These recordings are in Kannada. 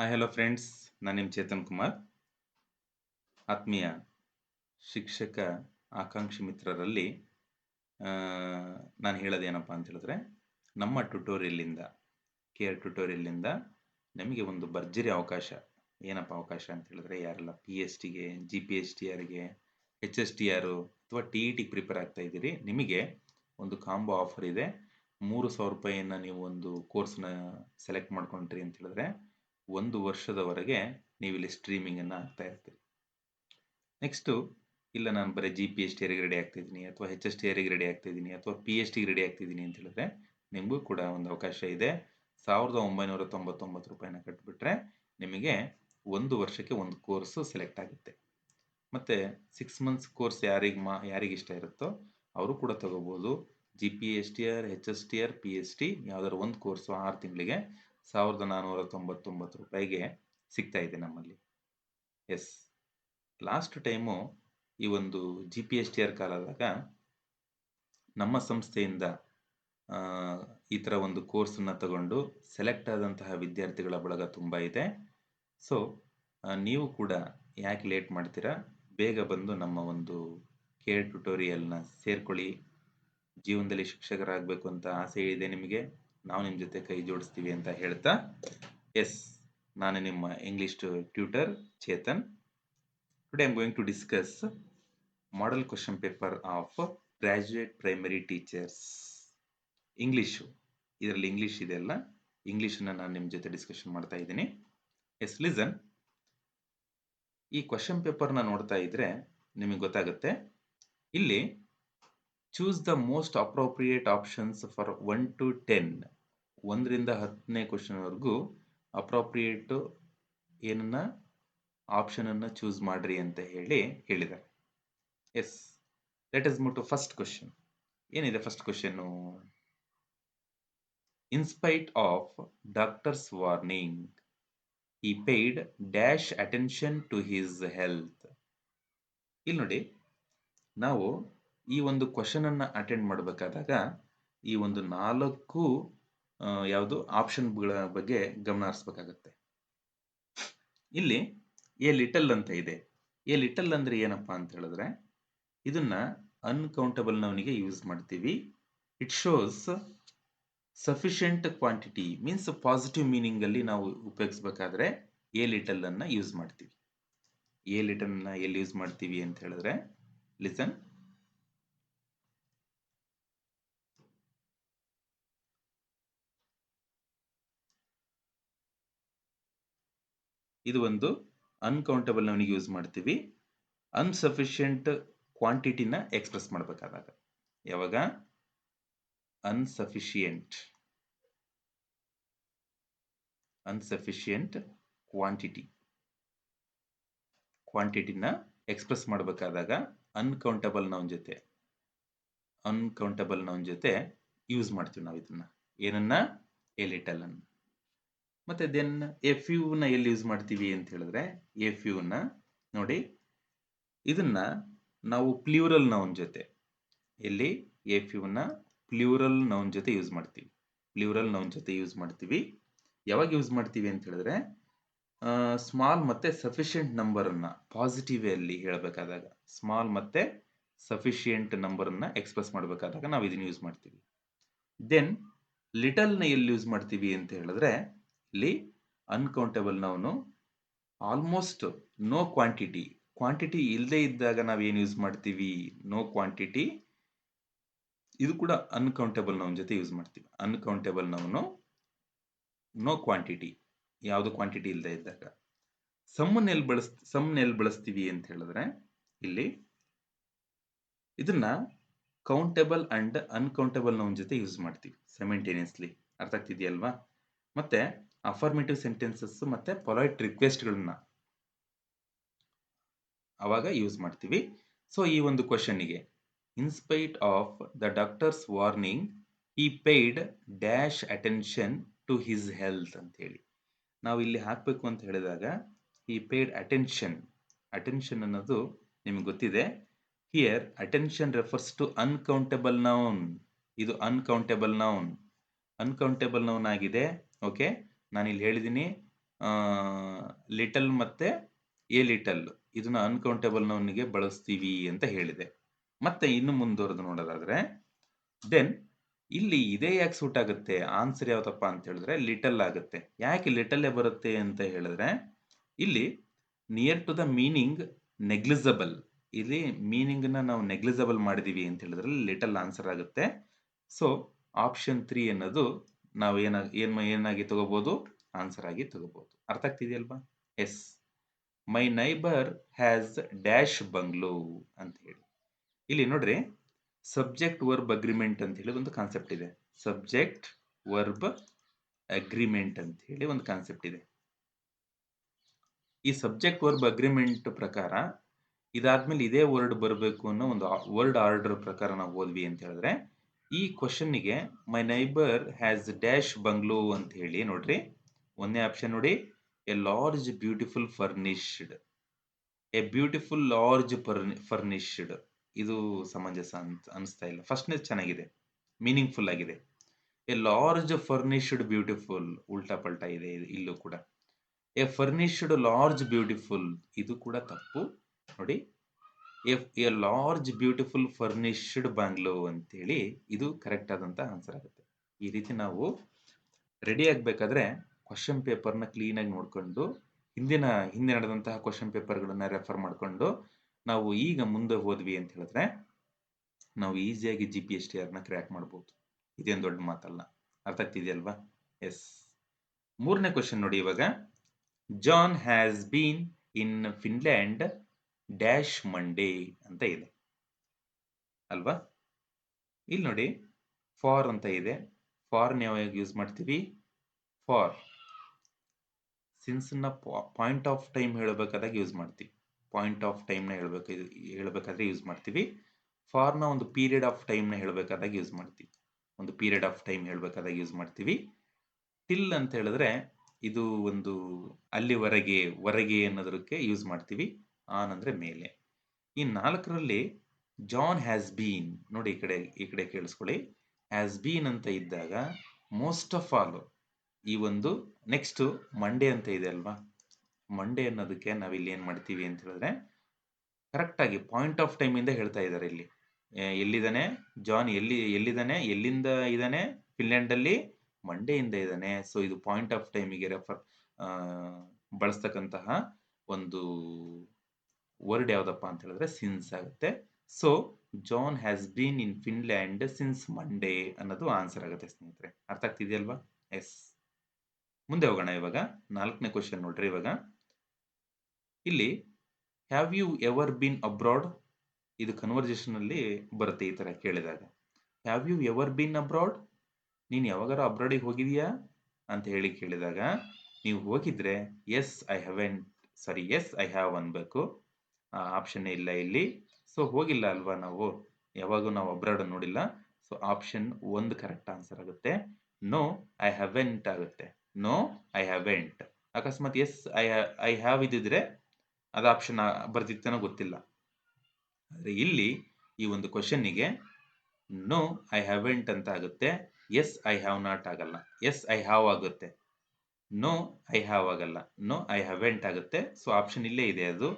ಹಾಯ್ ಹಲೋ ಫ್ರೆಂಡ್ಸ್ ನಾನು ನಿಮ್ಮ ಚೇತನ್ ಕುಮಾರ್. ಆತ್ಮೀಯ ಶಿಕ್ಷಕ ಆಕಾಂಕ್ಷಿ ಮಿತ್ರರಲ್ಲಿ ನಾನು ಹೇಳೋದೇನಪ್ಪ ಅಂತ ಹೇಳಿದ್ರೆ, ನಮ್ಮ ಟ್ಯುಟೋರಿಯಲ್ಲಿಂದ ಕೆ ಆರ್ ಟ್ಯುಟೋರಿಯಲ್ಲಿಂದ ನಮಗೆ ಒಂದು ಭರ್ಜರಿ ಅವಕಾಶ, ಏನಪ್ಪ ಅವಕಾಶ ಅಂತ ಹೇಳಿದ್ರೆ, ಯಾರೆಲ್ಲ ಪಿ ಎಚ್ ಟಿಗೆ ಜಿ ಪಿ ಎಚ್ ಟಿ ಆರ್ಗೆ ಎಚ್ ಎಸ್ ಟಿ ಆರು ಅಥವಾ ಟಿ ಇ ಟಿಗೆ ಪ್ರಿಪೇರ್ ಆಗ್ತಾ ಇದ್ದೀರಿ, ನಿಮಗೆ ಒಂದು ಕಾಂಬೋ ಆಫರ್ ಇದೆ. ಮೂರು ಸಾವಿರ ರೂಪಾಯಿಯನ್ನು ನೀವು ಒಂದು ಕೋರ್ಸ್ನ ಸೆಲೆಕ್ಟ್ ಮಾಡ್ಕೊಂಡ್ರಿ ಅಂತ ಹೇಳಿದ್ರೆ ಒಂದು ವರ್ಷದವರೆಗೆ ನೀವು ಇಲ್ಲಿ ಸ್ಟ್ರೀಮಿಂಗನ್ನು ಆಗ್ತಾ ಇರ್ತೀರಿ ನೆಕ್ಸ್ಟು ಇಲ್ಲ ನಾನು ಬರೀ ಜಿ ಪಿ ಎಸ್ ಟಿಯರಿಗೆ ರೆಡಿ ಆಗ್ತಿದ್ದೀನಿ ಅಥವಾ ಹೆಚ್ ಎಸ್ ಟಿ ಆರಿಗೆ ರೆಡಿ ಆಗ್ತಿದ್ದೀನಿ ಅಥವಾ ಪಿ ಎಚ್ ಟಿಗೆ ರೆಡಿ ಆಗ್ತಿದ್ದೀನಿ ಅಂತ ಹೇಳಿದ್ರೆ ನಿಮಗೂ ಕೂಡ ಒಂದು ಅವಕಾಶ ಇದೆ. ಸಾವಿರದ ಒಂಬೈನೂರ ತೊಂಬತ್ತೊಂಬತ್ತು ರೂಪಾಯಿನ ಕಟ್ಬಿಟ್ರೆ ನಿಮಗೆ ಒಂದು ವರ್ಷಕ್ಕೆ ಒಂದು ಕೋರ್ಸು ಸೆಲೆಕ್ಟ್ ಆಗುತ್ತೆ. ಮತ್ತು ಸಿಕ್ಸ್ ಮಂತ್ಸ್ ಕೋರ್ಸ್ ಯಾರಿಗೆ ಮಾ, ಯಾರಿಗೆ ಇಷ್ಟ ಇರುತ್ತೋ ಅವರು ಕೂಡ ತಗೋಬೋದು. G P S T R H S T R P S T ಯಾವ್ದಾದ್ರು ಒಂದು ಕೋರ್ಸು ಆರು ತಿಂಗಳಿಗೆ ಸಾವಿರದ ನಾನ್ನೂರ ತೊಂಬತ್ತೊಂಬತ್ತು ರೂಪಾಯಿಗೆ ಸಿಗ್ತಾ ಇದೆ ನಮ್ಮಲ್ಲಿ. ಎಸ್ ಲಾಸ್ಟ್ ಟೈಮು ಈ ಒಂದು G P S T R ಕಾಲದಾಗ ನಮ್ಮ ಸಂಸ್ಥೆಯಿಂದ ಈ ಥರ ಒಂದು ಕೋರ್ಸನ್ನು ತಗೊಂಡು ಸೆಲೆಕ್ಟ್ ಆದಂತಹ ವಿದ್ಯಾರ್ಥಿಗಳ ಬಳಗ ತುಂಬ ಇದೆ. ಸೊ ನೀವು ಕೂಡ ಯಾಕೆ ಲೇಟ್ ಮಾಡ್ತೀರಾ? ಬೇಗ ಬಂದು ನಮ್ಮ ಒಂದು ಕೇರ್ ಟ್ಯುಟೋರಿಯಲ್ನ ಸೇರ್ಕೊಳ್ಳಿ. ಜೀವನದಲ್ಲಿ ಶಿಕ್ಷಕರಾಗಬೇಕು ಅಂತ ಆಸೆ ಇದೆ ನಿಮಗೆ. ನಾವು ನಿಮ್ಮ ಜೊತೆ ಕೈ ಜೋಡಿಸ್ತೀವಿ ಅಂತ ಹೇಳ್ತಾ, ಎಸ್, ನಾನು ನಿಮ್ಮ English tutor Chetan. Today I'm going to discuss model question paper of graduate primary teachers English ಇದರಲ್ಲಿ ಇಂಗ್ಲೀಷ್ ಇದೆಯಲ್ಲ ಇಂಗ್ಲೀಷನ್ನು ನಾನು ನಿಮ್ಮ ಜೊತೆ ಡಿಸ್ಕಷನ್ ಮಾಡ್ತಾ ಇದ್ದೀನಿ. ಎಸ್ ಲಿಸನ್ ಈ ಕ್ವಶನ್ ಪೇಪರ್ನ ನೋಡ್ತಾ ಇದ್ರೆ ನಿಮಗೆ ಗೊತ್ತಾಗುತ್ತೆ. ಇಲ್ಲಿ choose the most appropriate options for one to ten ಒಂದರಿಂದ ಹತ್ತನೇ ಕ್ವಶನ್ವರೆಗೂ ಅಪ್ರೋಪ್ರಿಯೇಟು ಏನನ್ನ ಆಪ್ಷನನ್ನು ಚೂಸ್ ಮಾಡ್ರಿ ಅಂತ ಹೇಳಿ ಹೇಳಿದ್ದಾರೆ. Yes let us move to first question ಏನಿದೆ first question in spite of doctors warning he paid dash attention to his health ಇಲ್ಲಿ ನೋಡಿ ನಾವು ಈ ಒಂದು ಕ್ವಶನ್ ಅನ್ನ ಅಟೆಂಡ್ ಮಾಡಬೇಕಾದಾಗ ಈ ಒಂದು ನಾಲ್ಕು ಯಾವುದು ಆಪ್ಷನ್ಗಳ ಬಗ್ಗೆ ಗಮನ ಹರಿಸ್ಬೇಕಾಗತ್ತೆ. ಇಲ್ಲಿ ಎ ಲಿಟಲ್ ಅಂತ ಇದೆ. ಎ ಲಿಟಲ್ ಅಂದ್ರೆ ಏನಪ್ಪಾ ಅಂತ ಹೇಳಿದ್ರೆ, ಇದನ್ನ ಅನ್ಕೌಂಟಬಲ್ ನವನಿಗೆ ಯೂಸ್ ಮಾಡ್ತೀವಿ. It shows sufficient quantity means positive meaning ಅಲ್ಲಿ ನಾವು ಉಪಯೋಗಿಸ್ಬೇಕಾದ್ರೆ ಎ ಲಿಟಲ್ ಅನ್ನ ಯೂಸ್ ಮಾಡ್ತೀವಿ. ಎ ಲಿಟಲ್ ಎಲ್ಲಿ ಯೂಸ್ ಮಾಡ್ತೀವಿ ಅಂತ ಹೇಳಿದ್ರೆ ಲಿಸನ್ ಇದು ಒಂದು ಅನ್ಕೌಂಟಬಲ್ ನವನಿಗೆ ಯೂಸ್ ಮಾಡ್ತೀವಿ. ಅನ್ಸಫಿಷಿಯಂಟ್ ಕ್ವಾಂಟಿಟಿನ ಎಕ್ಸ್ಪ್ರೆಸ್ ಮಾಡಬೇಕಾದಾಗ. ಯಾವಾಗ? ಅನ್ಸಫಿಷಿಯಂಟ್ ಅನ್ಸಫಿಷಿಯಂಟ್ ಕ್ವಾಂಟಿಟಿ ಕ್ವಾಂಟಿಟಿನ ಎಕ್ಸ್ಪ್ರೆಸ್ ಮಾಡಬೇಕಾದಾಗ ಅನ್ಕೌಂಟಬಲ್ ನೌನ್ ಜೊತೆ ಅನ್ಕೌಂಟಬಲ್ ನೌನ್ ಜೊತೆ ಯೂಸ್ ಮಾಡ್ತೀವಿ ನಾವು ಇದನ್ನ ಏನನ್ನ? ಎಲಿಟಲ್ ಲಿಟಲ್ ಅನ್ನ. ಮತ್ತೆ ದೆನ್ ಎಫ್ ಯು ನ ಎಲ್ಲಿ ಯೂಸ್ ಮಾಡ್ತೀವಿ ಅಂತ ಹೇಳಿದ್ರೆ ಎಫ್ ಯುನ ನೋಡಿ, ಇದನ್ನ ನಾವು ಪ್ಲ್ಯೂರಲ್ ನೌನ್ ಜೊತೆ, ಎಲ್ಲಿ ಎಫ್ ಯುನ ಪ್ಲ್ಯೂರಲ್ ನೌನ್ ಜೊತೆ ಯೂಸ್ ಮಾಡ್ತೀವಿ. ಪ್ಲ್ಯೂರಲ್ ನೌನ್ ಜೊತೆ ಯೂಸ್ ಮಾಡ್ತೀವಿ. ಯಾವಾಗ ಯೂಸ್ ಮಾಡ್ತೀವಿ ಅಂತ ಹೇಳಿದ್ರೆ ಸ್ಮಾಲ್ ಮತ್ತೆ ಸಫಿಷಿಯಂಟ್ ನಂಬರ್ ಅನ್ನ ಪಾಸಿಟಿವ್ ಅಲ್ಲಿ ಹೇಳಬೇಕಾದಾಗ ಸ್ಮಾಲ್ ಮತ್ತೆ ಸಫಿಷಿಯಂಟ್ ನಂಬರ್ ಅನ್ನ ಎಕ್ಸ್ಪ್ರೆಸ್ ಮಾಡಬೇಕಾದಾಗ ನಾವು ಇದನ್ನ ಯೂಸ್ ಮಾಡ್ತೀವಿ. ದೆನ್ ಲಿಟಲ್ನ ಎಲ್ಲಿ ಯೂಸ್ ಮಾಡ್ತೀವಿ ಅಂತ ಹೇಳಿದ್ರೆ ಇಲ್ಲಿ ಅನ್ಕೌಂಟೇಬಲ್ನವನು ನಾವು ಆಲ್ಮೋಸ್ಟ್ ನೋ ಕ್ವಾಂಟಿಟಿ ಕ್ವಾಂಟಿಟಿ ಇಲ್ಲದೆ ಇದ್ದಾಗ ನಾವು ಏನು ಯೂಸ್ ಮಾಡ್ತೀವಿ? ನೋ ಕ್ವಾಂಟಿಟಿ ಇದು ಕೂಡ ಅನ್ಕೌಂಟೇಬಲ್ ನೌನ್ ಜೊತೆ ಯೂಸ್ ಮಾಡ್ತೀವಿ. ಅನ್ಕೌಂಟೇಬಲ್ ನಾವು ನೋ ಕ್ವಾಂಟಿಟಿ ಯಾವುದು ಕ್ವಾಂಟಿಟಿ ಇಲ್ಲದೆ ಇದ್ದಾಗ. ಸಮ್ಮನ್ ಎಲ್ಲಿ ಬಳಸ್ ಸಮ್ಮನ್ ಎಲ್ಲಿ ಬಳಸ್ತೀವಿ ಅಂತ ಹೇಳಿದ್ರೆ, ಇಲ್ಲಿ ಇದನ್ನ ಕೌಂಟೇಬಲ್ ಅಂಡ್ ಅನ್ಕೌಂಟೇಬಲ್ ನೌನ್ ಜೊತೆ ಯೂಸ್ ಮಾಡ್ತೀವಿ. ಸೆಮೆಂಟೇನಿಯಸ್ಲಿ ಅರ್ಥ ಆಗ್ತಿದೆಯಲ್ವಾ? ಮತ್ತೆ ಅಫರ್ಮೇಟಿವ್ ಸೆಂಟೆನ್ಸಸ್ ಮತ್ತೆ ಪೊಲೈಟ್ ರಿಕ್ವೆಸ್ಟ್ಗಳನ್ನ ಅವಾಗ ಯೂಸ್ ಮಾಡ್ತೀವಿ. ಸೊ ಈ ಒಂದು ಕ್ವಶನ್ನಿಗೆ in spite of the doctors warning he paid dash attention to his health ಅಂತ ಹೇಳಿ. ನಾವು ಇಲ್ಲಿ ಹಾಕಬೇಕು ಅಂತ ಹೇಳಿದಾಗ ಈ ಪೇಯ್ಡ್ ಅಟೆನ್ಷನ್ ಅಟೆನ್ಷನ್ ಅನ್ನೋದು ನಿಮ್ಗೆ ಗೊತ್ತಿದೆ. Here attention refers to uncountable noun ಇದು ಅನ್ಕೌಂಟೇಬಲ್ ನೌನ್ ಅನ್ಕೌಂಟೇಬಲ್ ನೌನ್ ಆಗಿದೆ. ಓಕೆ ನಾನು ಇಲ್ಲಿ ಹೇಳಿದ್ದೀನಿ ಲಿಟಲ್ ಮತ್ತೆ ಎ ಲಿಟಲ್ ಇದನ್ನ ಅನ್ಕೌಂಟೇಬಲ್ ನೌನ್ಗೆ ಬಳಸ್ತೀವಿ ಅಂತ ಹೇಳಿದೆ. ಮತ್ತೆ ಇನ್ನು ಮುಂದುವರೆದು ನೋಡೋದಾದ್ರೆ ದೆನ್ ಇಲ್ಲಿ ಇದೇ ಯಾಕೆ ಸೂಟ್ ಆಗುತ್ತೆ? ಆನ್ಸರ್ ಯಾವ್ದಪ್ಪ ಅಂತ ಹೇಳಿದ್ರೆ ಲಿಟಲ್ ಆಗುತ್ತೆ. ಯಾಕೆ ಲಿಟಲ್ಲೇ ಬರುತ್ತೆ ಅಂತ ಹೇಳಿದ್ರೆ, ಇಲ್ಲಿ near to the meaning negligible ಇಲ್ಲಿ ಮೀನಿಂಗ್ನ ನಾವು ನೆಗ್ಲಿಜಬಲ್ ಮಾಡಿದೀವಿ ಅಂತ ಹೇಳಿದ್ರೆ ಲಿಟಲ್ ಆನ್ಸರ್ ಆಗುತ್ತೆ. ಸೊ ಆಪ್ಷನ್ ತ್ರೀ ಅನ್ನೋದು ನಾವು ಏನ ಏನ್ ಏನಾಗಿ ತಗೋಬಹುದು ಆನ್ಸರ್ ಆಗಿ ತಗೋಬಹುದು ಅರ್ಥ ಆಗ್ತಿದೆಯಲ್ವಾ? Yes my neighbour has dash bungalow ಅಂತ ಹೇಳಿ. ಇಲ್ಲಿ ನೋಡ್ರಿ ಸಬ್ಜೆಕ್ಟ್ ವರ್ಬ್ ಅಗ್ರಿಮೆಂಟ್ ಅಂತ ಹೇಳಿ ಒಂದು ಕಾನ್ಸೆಪ್ಟ್ ಇದೆ. ಸಬ್ಜೆಕ್ಟ್ ವರ್ಬ್ ಅಗ್ರಿಮೆಂಟ್ ಅಂತ ಹೇಳಿ ಒಂದು ಕಾನ್ಸೆಪ್ಟ್ ಇದೆ. ಈ ಸಬ್ಜೆಕ್ಟ್ ವರ್ಬ್ ಅಗ್ರಿಮೆಂಟ್ ಪ್ರಕಾರ ಇದಾದ್ಮೇಲೆ ಇದೇ ವರ್ಡ್ ಬರಬೇಕು ಅನ್ನೋ ಒಂದು ವರ್ಡ್ ಆರ್ಡರ್ ಪ್ರಕಾರ ನಾವು ಓದ್ವಿ ಅಂತ ಹೇಳಿದ್ರೆ ಈ ಕ್ವಶನ್ನಿಗೆ my neighbour has dash bungalow ಅಂತ ಹೇಳಿ ನೋಡ್ರಿ. ಒಂದನೇ ಆಪ್ಷನ್ ನೋಡಿ. A large beautiful furnished a beautiful large furnished ಇದು ಸಮಂಜಸ ಅಂತ ಅನಿಸ್ತಾ ಇಲ್ಲ. ಫಸ್ಟ್ನೇ ಚೆನ್ನಾಗಿದೆ. ಮೀನಿಂಗ್ಫುಲ್ ಆಗಿದೆ. ಎ ಲಾರ್ಜ್ ಫರ್ನಿಶ್ಡ್ ಬ್ಯೂಟಿಫುಲ್ ಉಲ್ಟಾ ಪಲ್ಟಾ ಇದೆ ಇದು- ಇಲ್ಲೂ ಕೂಡ. ಎ ಫರ್ನಿಶ್ಡ್ ಲಾರ್ಜ್ ಬ್ಯೂಟಿಫುಲ್ ಇದು ಕೂಡ ತಪ್ಪು. ನೋಡಿ. A large beautiful furnished bungalow ಅಂತೇಳಿ ಇದು ಕರೆಕ್ಟ್ ಆದಂತ ಆನ್ಸರ್ ಆಗುತ್ತೆ. ಈ ರೀತಿ ನಾವು ರೆಡಿ ಆಗ್ಬೇಕಾದ್ರೆ ಕ್ವಶನ್ ಪೇಪರ್ನ ಕ್ಲೀನಾಗಿ ನೋಡಿಕೊಂಡು ಹಿಂದಿನ, ಹಿಂದೆ ನಡೆದಂತಹ ಕ್ವಶನ್ ಪೇಪರ್ಗಳನ್ನ ರೆಫರ್ ಮಾಡಿಕೊಂಡು ನಾವು ಈಗ ಮುಂದೆ ಹೋದ್ವಿ ಅಂತ ಹೇಳಿದ್ರೆ ನಾವು ಈಸಿಯಾಗಿ ಜಿ ಪಿ ಎಸ್ ಟಿ ಆರ್ನ ಕ್ರ್ಯಾಕ್ ಮಾಡ್ಬೋದು. ಇದೇನು ದೊಡ್ಡ ಮಾತಲ್ಲ. ಅರ್ಥ ಆಗ್ತಿದೆಯಲ್ವಾ ಎಸ್ ಮೂರನೇ ಕ್ವಶನ್ ನೋಡಿ ಇವಾಗ. John has been in Finland dash Monday ಅಂತ ಇದೆ. ಅಲ್ವಾ? ಇಲ್ಲಿ ನೋಡಿ, ಫಾರ್ ಅಂತ ಇದೆ. ಫಾರ್ನ ಯಾವಾಗ ಯೂಸ್ ಮಾಡ್ತೀವಿ? ಫಾರ್. ಸಿನ್ಸ್ನ ಪಾಯಿಂಟ್ ಆಫ್ ಟೈಮ್ ಹೇಳಬೇಕಾದಾಗ ಯೂಸ್ ಮಾಡ್ತೀವಿ. ಪಾಯಿಂಟ್ ಆಫ್ ಟೈಮ್ನ ಹೇಳ್ಬೇಕು, ಹೇಳಬೇಕಾದ್ರೆ ಯೂಸ್ ಮಾಡ್ತೀವಿ. ಫಾರ್ನ ಒಂದು ಪೀರಿಯಡ್ ಆಫ್ ಟೈಮ್ನ ಹೇಳಬೇಕಾದಾಗ ಯೂಸ್ ಮಾಡ್ತೀವಿ. ಒಂದು ಪೀರಿಯಡ್ ಆಫ್ ಟೈಮ್ ಹೇಳಬೇಕಾದಾಗ ಯೂಸ್ ಮಾಡ್ತೀವಿ. ಟಿಲ್ ಅಂತ ಹೇಳಿದ್ರೆ, ಇದು ಒಂದು ಅಲ್ಲಿವರೆಗೆ, ಹೊರಗೆ ಅನ್ನೋದಕ್ಕೆ ಯೂಸ್ ಮಾಡ್ತೀವಿ. ಆನ್ ಅಂದ್ರೆ ಮೇಲೆ. ಈ ನಾಲ್ಕರಲ್ಲಿ ಜಾನ್ ಹ್ಯಾಸ್ ಬೀನ್ ನೋಡಿ ಈ ಕಡೆ ಈ ಕಡೆ ಕೇಳಿಸ್ಕೊಳ್ಳಿ. ಹ್ಯಾಸ್ ಬೀನ್ ಅಂತ ಇದ್ದಾಗ ಮೋಸ್ಟ್ ಆಫ್ ಆಲ್ ಈ ಒಂದು ನೆಕ್ಸ್ಟ್ ಮಂಡೇ ಅಂತ ಇದೆ ಅಲ್ವಾ? ಮಂಡೇ ಅನ್ನೋದಕ್ಕೆ ನಾವಿಲ್ಲಿ ಏನು ಮಾಡ್ತೀವಿ ಅಂತ ಹೇಳಿದ್ರೆ ಕರೆಕ್ಟಾಗಿ ಪಾಯಿಂಟ್ ಆಫ್ ಟೈಮ್ ಇಂದ ಹೇಳ್ತಾ ಇದ್ದಾರೆ ಇಲ್ಲಿ. ಎಲ್ಲಿದ್ದಾನೆ? ಜಾನ್ ಎಲ್ಲಿ, ಎಲ್ಲಿದ್ದಾನೆ? ಎಲ್ಲಿಂದ ಇದ್ದಾನೆ? ಫಿನ್ಲ್ಯಾಂಡಲ್ಲಿ ಮಂಡೆಯಿಂದ ಇದ್ದಾನೆ. ಸೊ ಇದು ಪಾಯಿಂಟ್ ಆಫ್ ಟೈಮಿಗೆ ರೆಫರ್ ಬಳಸ್ತಕ್ಕಂತಹ ಒಂದು ವರ್ಡ್ ಯಾವುದಪ್ಪ ಅಂತ ಹೇಳಿದ್ರೆ ಸಿನ್ಸ್ ಆಗುತ್ತೆ. So John has been in Finland since Monday ಅನ್ನೋದು ಆನ್ಸರ್ ಆಗುತ್ತೆ ಸ್ನೇಹಿತರೆ. ಅರ್ಥ ಆಗ್ತಿದೆಯಲ್ವಾ? ಎಸ್ ಮುಂದೆ ಹೋಗೋಣ ಇವಾಗ. ನಾಲ್ಕನೇ ಕ್ವಶನ್ ನೋಡ್ರಿ ಇವಾಗ. ಇಲ್ಲಿ have you ever been abroad ಇದು ಕನ್ವರ್ಸೇಷನ್ ಅಲ್ಲಿ ಬರುತ್ತೆ ಈ ತರ ಕೇಳಿದಾಗ. Have you ever been abroad ನೀನು ಯಾವಾಗಾರ ಅಬ್ರಾಡಿಗೆ ಹೋಗಿದೀಯಾ? ಅಂತ ಹೇಳಿ ಕೇಳಿದಾಗ, ನೀವು ಹೋಗಿದ್ರೆ yes I haven't sorry yes I have ಅನ್ಬೇಕು. ಆಪ್ಷನ್ ಇಲ್ಲ ಇಲ್ಲಿ. ಸೊ ಹೋಗಿಲ್ಲ ಅಲ್ವಾ ನಾವು? ಯಾವಾಗೂ ನಾವು ಅಬ್ರಾಡ್ ನೋಡಿಲ್ಲ. ಸೊ ಆಪ್ಷನ್ ಒಂದು ಕರೆಕ್ಟ್ ಆನ್ಸರ್ ಆಗುತ್ತೆ. ನೋ ಐ ಹ್ಯಾವೆಂಟ್ ಆಗುತ್ತೆ. ನೋ ಐ ಹ್ಯಾವೆಂಟ್ ಅಕಸ್ಮಾತ್ ಎಸ್ ಐ ಐ ಹ್ಯಾವ್ ಇದ್ದಿದ್ರೆ ಅದು ಆಪ್ಷನ್ ಬರ್ತಿತ್ತೇನೋ ಗೊತ್ತಿಲ್ಲ. ಆದರೆ ಇಲ್ಲಿ ಈ ಒಂದು ಕ್ವಶನ್ನಿಗೆ ನೋ ಐ ಹ್ಯಾವೆಂಟ್ ಅಂತ ಆಗುತ್ತೆ. ಎಸ್ ಐ ಹ್ಯಾವ್ ನಾಟ್ ಆಗಲ್ಲ. ಎಸ್ ಐ ಹ್ಯಾವ್ ಆಗುತ್ತೆ. ನೋ ಐ ಹ್ಯಾವ್ ಆಗಲ್ಲ. ನೋ ಐ ಹ್ಯಾವೆಂಟ್ ಆಗುತ್ತೆ. ಸೊ ಆಪ್ಷನ್ ಇಲ್ಲೇ ಇದೆ ಅದು.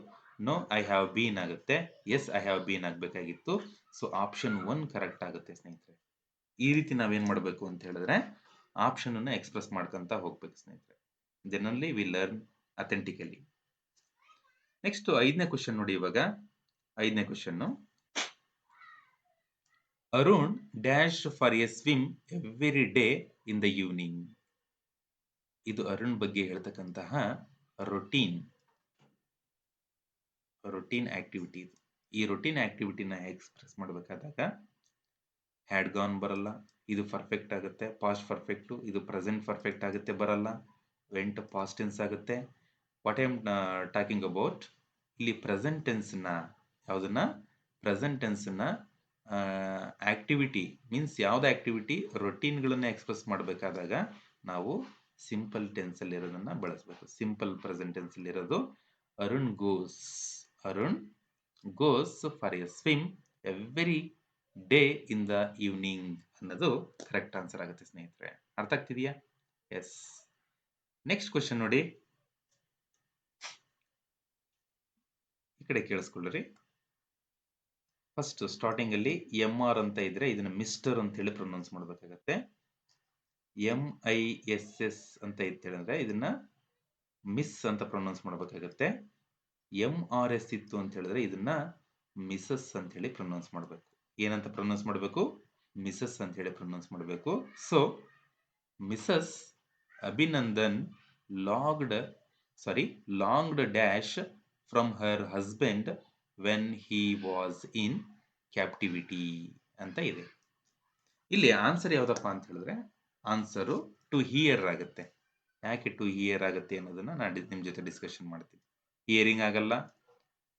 ನೋ ಐ ಹ್ಯಾವ್ ಬೀನ್ ಆಗುತ್ತೆ. ಎಸ್ ಐ ಹ್ಯಾವ್ ಬೀನ್ ಆಗಬೇಕಾಗಿತ್ತು. ಸೊ ಆಪ್ಷನ್ ಒನ್ ಕರೆಕ್ಟ್ ಆಗುತ್ತೆ, ಸ್ನೇಹಿತರೆ. ಈ ರೀತಿ ನಾವೇನು ಮಾಡಬೇಕು ಅಂತ ಹೇಳಿದ್ರೆ ಆಪ್ಷನ್ ಅನ್ನು ಎಕ್ಸ್ಪ್ರೆಸ್ ಮಾಡ್ಕೊಂತ ಹೋಗ್ಬೇಕು, ಸ್ನೇಹಿತರೆ. Then only we learn authentically next ಐದನೇ ಕ್ವಶನ್ ನೋಡಿ ಇವಾಗ. ಐದನೇ question Arun dash for a swim every day in the evening ಇದು ಅರುಣ್ ಬಗ್ಗೆ ಹೇಳ್ತಕ್ಕಂತಹ ರೊಟೀನ್ ರೊಟೀನ್ ಆಕ್ಟಿವಿಟೀಸ್ ಈ ರೊಟೀನ್ ಆಕ್ಟಿವಿಟಿನ ಎಕ್ಸ್ಪ್ರೆಸ್ ಮಾಡಬೇಕಾದಾಗ ಹ್ಯಾಡ್ ಗಾನ್ ಬರಲ್ಲ, ಇದು ಪರ್ಫೆಕ್ಟ್ ಆಗುತ್ತೆ ಪಾಸ್ಟ್ ಪರ್ಫೆಕ್ಟು ಇದು ಪ್ರೆಸೆಂಟ್ ಪರ್ಫೆಕ್ಟ್ ಆಗುತ್ತೆ, ಬರಲ್ಲ ವೆಂಟ್ ಪಾಸ್ಟ್ ಟೆನ್ಸ್ ಆಗುತ್ತೆ. ವಾಟ್ ಐಮ್ ಟಾಕಿಂಗ್ ಅಬೌಟ್ ಇಲ್ಲಿ ಪ್ರೆಸೆಂಟ್ ಟೆನ್ಸ್ನ ಯಾವುದನ್ನ? ಪ್ರೆಸೆಂಟ್ ಟೆನ್ಸ್ನ ಆಕ್ಟಿವಿಟಿ ಮೀನ್ಸ್ ಯಾವ್ದು ಆಕ್ಟಿವಿಟಿ ರೊಟೀನ್ಗಳನ್ನು ಎಕ್ಸ್ಪ್ರೆಸ್ ಮಾಡಬೇಕಾದಾಗ, ನಾವು ಸಿಂಪಲ್ ಟೆನ್ಸಲ್ಲಿರೋದನ್ನು ಬಳಸಬೇಕು. ಸಿಂಪಲ್ ಪ್ರೆಸೆಂಟ್ ಟೆನ್ಸ್ ಅಲ್ಲಿ ಇರೋದು Arun goes Arun goes for a swim every day in the evening. ಅನ್ನೋದು ಕರೆಕ್ಟ್ ಆನ್ಸರ್ ಆಗುತ್ತೆ ಸ್ನೇಹಿತರೆ. ಅರ್ಥ ಆಗ್ತಿದೆಯಾ? ಎಸ್ ನೆಕ್ಸ್ಟ್ ಕ್ವಶನ್ ನೋಡಿ. ಈ ಕಡೆ ಕೇಳಿಸ್ಕೊಳ್ಳ್ರಿ. ಫಸ್ಟ್ ಸ್ಟಾರ್ಟಿಂಗ್ ಅಲ್ಲಿ ಎಂ ಆರ್ ಅಂತ ಇದ್ರೆ ಇದನ್ನ ಮಿಸ್ಟರ್ ಅಂತ ಹೇಳಿ ಪ್ರೊನೌನ್ಸ್ ಮಾಡಬೇಕಾಗತ್ತೆ. ಎಂ ಐ ಎಸ್ ಎಸ್ ಅಂತ ಇತ್ತೇಳಿದ್ರೆ ಇದನ್ನ ಮಿಸ್ ಅಂತ ಪ್ರೊನೌನ್ಸ್ ಮಾಡಬೇಕಾಗತ್ತೆ. ಎಂ ಆರ್ ಎಸ್ ಇತ್ತು ಅಂತ ಹೇಳಿದ್ರೆ ಇದನ್ನ ಮಿಸಸ್ ಅಂತ ಹೇಳಿ ಪ್ರೊನೌನ್ಸ್ ಮಾಡಬೇಕು. ಏನಂತ ಪ್ರೊನೌನ್ಸ್ ಮಾಡಬೇಕು? ಮಿಸಸ್ ಅಂತ ಹೇಳಿ ಪ್ರೊನೌನ್ಸ್ ಮಾಡಬೇಕು. So Mrs Abhinandan logged sorry longed dash from her husband when he was in captivity ಅಂತ ಇದೆ. ಇಲ್ಲಿ ಆನ್ಸರ್ ಯಾವುದಪ್ಪ ಅಂತ ಹೇಳಿದ್ರೆ, ಆನ್ಸರು ಟು ಹಿಯರ್ ಆಗುತ್ತೆ. ಯಾಕೆ ಟು ಹಿಯರ್ ಆಗುತ್ತೆ ಅನ್ನೋದನ್ನ ನಾನು ನಿಮ್ಮ ಜೊತೆ ಡಿಸ್ಕಷನ್ ಮಾಡ್ತೀನಿ. ಹಿಯರಿಂಗ್ ಆಗಲ್ಲ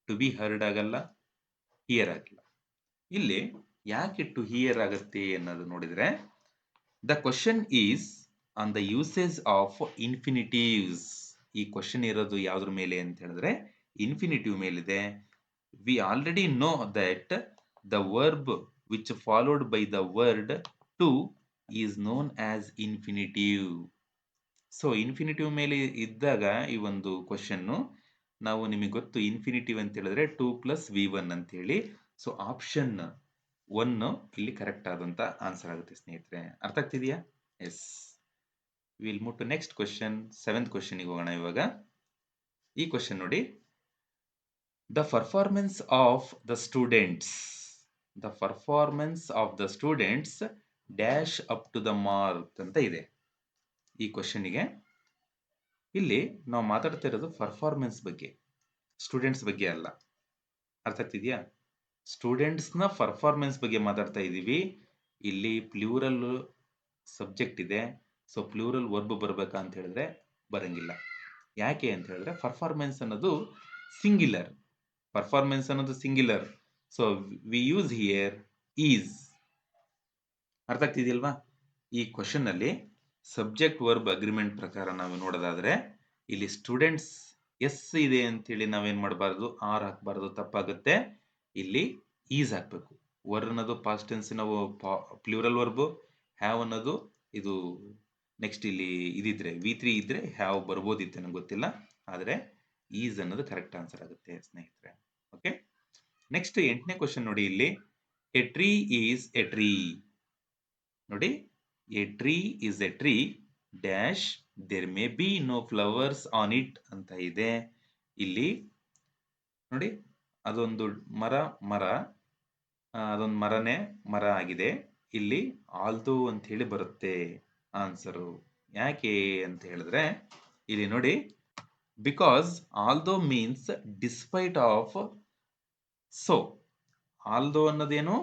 ಟು ಬಿ ಹರ್ಡ್ ಆಗಲ್ಲ ಹಿಯರ್ ಆಗಲ್ಲ. ಇಲ್ಲಿ ಯಾಕೆ ಟು ಹಿಯರ್ ಆಗುತ್ತೆ ಅನ್ನೋದು ನೋಡಿದ್ರೆ the question is on the usage of infinitives ಈ ಕ್ವಶನ್ ಇರೋದು ಯಾವ್ದ್ರ ಮೇಲೆ ಅಂತ ಹೇಳಿದ್ರೆ ಇನ್ಫಿನಿಟಿವ್ ಮೇಲಿದೆ. We already know that the verb which followed by the word to is known as infinitive so infinitive ಮೇಲೆ ಇದ್ದಾಗ ಈ ಒಂದು ಕ್ವಶನ್ನು ನಾವು ನಿಮಗೆ ಗೊತ್ತು ಇನ್ಫಿನಿಟಿವ್ ಅಂತ ಹೇಳಿದ್ರೆ ಟೂ ಪ್ಲಸ್ ವಿ ಒನ್ ಅಂತ ಹೇಳಿ. ಸೊ ಆಪ್ಷನ್ ಒನ್ ಇಲ್ಲಿ ಕರೆಕ್ಟ್ ಆದಂತ ಆನ್ಸರ್ ಆಗುತ್ತೆ ಸ್ನೇಹಿತರೆ. ಅರ್ಥ ಆಗ್ತಿದೆಯಾ? Yes will move to next question seventh ಕ್ವಶನ್ಗೆ ಹೋಗೋಣ ಇವಾಗ. ಈ ಕ್ವಶನ್ ನೋಡಿ. The performance of the students the performance of the students dash up to the mark ಅಂತ ಇದೆ. ಈ ಕ್ವಶನ್ಗೆ ಇಲ್ಲಿ ನಾವು ಮಾತಾಡ್ತಾ ಇರೋದು ಪರ್ಫಾರ್ಮೆನ್ಸ್ ಬಗ್ಗೆ ಸ್ಟೂಡೆಂಟ್ಸ್ ಬಗ್ಗೆ ಅಲ್ಲ. ಅರ್ಥ ಆಗ್ತಿದ್ಯಾ? ಸ್ಟೂಡೆಂಟ್ಸ್ನ ಪರ್ಫಾರ್ಮೆನ್ಸ್ ಬಗ್ಗೆ ಮಾತಾಡ್ತಾ ಇದ್ದೀವಿ. ಇಲ್ಲಿ ಪ್ಲೂರಲ್ ಸಬ್ಜೆಕ್ಟ್ ಇದೆ. ಸೊ ಪ್ಲೂರಲ್ ವರ್ಬ್ ಬರಬೇಕಾ ಅಂತ ಹೇಳಿದ್ರೆ ಬರಂಗಿಲ್ಲ. ಯಾಕೆ ಅಂತ ಹೇಳಿದ್ರೆ ಪರ್ಫಾರ್ಮೆನ್ಸ್ ಅನ್ನೋದು ಸಿಂಗ್ಯುಲರ್ ಪರ್ಫಾರ್ಮೆನ್ಸ್ ಅನ್ನೋದು singular so we use here is ಅರ್ಥ ಆಗ್ತಿದೆಯಲ್ವಾ? ಈ ಕ್ವಶನ್ ಅಲ್ಲಿ ಸಬ್ಜೆಕ್ಟ್ ವರ್ಬ್ ಅಗ್ರಿಮೆಂಟ್ ಪ್ರಕಾರ ನಾವು ನೋಡೋದಾದ್ರೆ, ಇಲ್ಲಿ ಸ್ಟೂಡೆಂಟ್ಸ್ ಎಸ್ ಇದೆ ಅಂತೇಳಿ ನಾವೇನ್ ಮಾಡಬಾರ್ದು? ಆರ್ ಹಾಕಬಾರ್ದು, ತಪ್ಪಾಗುತ್ತೆ. ಇಲ್ಲಿ ಈಸ್ ಹಾಕ್ಬೇಕು. ವರ್ ಅನ್ನೋದು ಪಾಸ್ಟ್ ನಾವು ಪ್ಲೂರಲ್ ವರ್ಬ್ ಹ್ಯಾವ್ ಅನ್ನೋದು ಇದು ನೆಕ್ಸ್ಟ್ ಇಲ್ಲಿ ಇದಿದ್ರೆ ವಿ ತ್ರೀ ಇದ್ರೆ ಹ್ಯಾವ್ ಬರ್ಬೋದಿತ್ತು ನನಗೆ ಗೊತ್ತಿಲ್ಲ. ಆದರೆ ಈಸ್ ಅನ್ನೋದು ಕರೆಕ್ಟ್ ಆನ್ಸರ್ ಆಗುತ್ತೆ ಸ್ನೇಹಿತರೆ. ಓಕೆ ನೆಕ್ಸ್ಟ್ ಎಂಟನೇ ಕ್ವಶನ್ ನೋಡಿ ಇಲ್ಲಿ. A tree is a tree ನೋಡಿ a tree is a tree dash there may be no flowers on it ಅಂತ ಇದೆ. ಇಲ್ಲಿ ನೋಡಿ, ಅದೊಂದು ಮರ ಮರ ಅದೊಂದು ಮರನೇ ಮರ ಆಗಿದೆ. ಇಲ್ಲಿ ಆಲ್ದು ಅಂತ ಹೇಳಿ ಬರುತ್ತೆ ಆನ್ಸರು ಯಾಕೆ ಅಂತ ಹೇಳಿದ್ರೆ, ಇಲ್ಲಿ ನೋಡಿ because although means despite of so although ಅನ್ನೋದೇನು?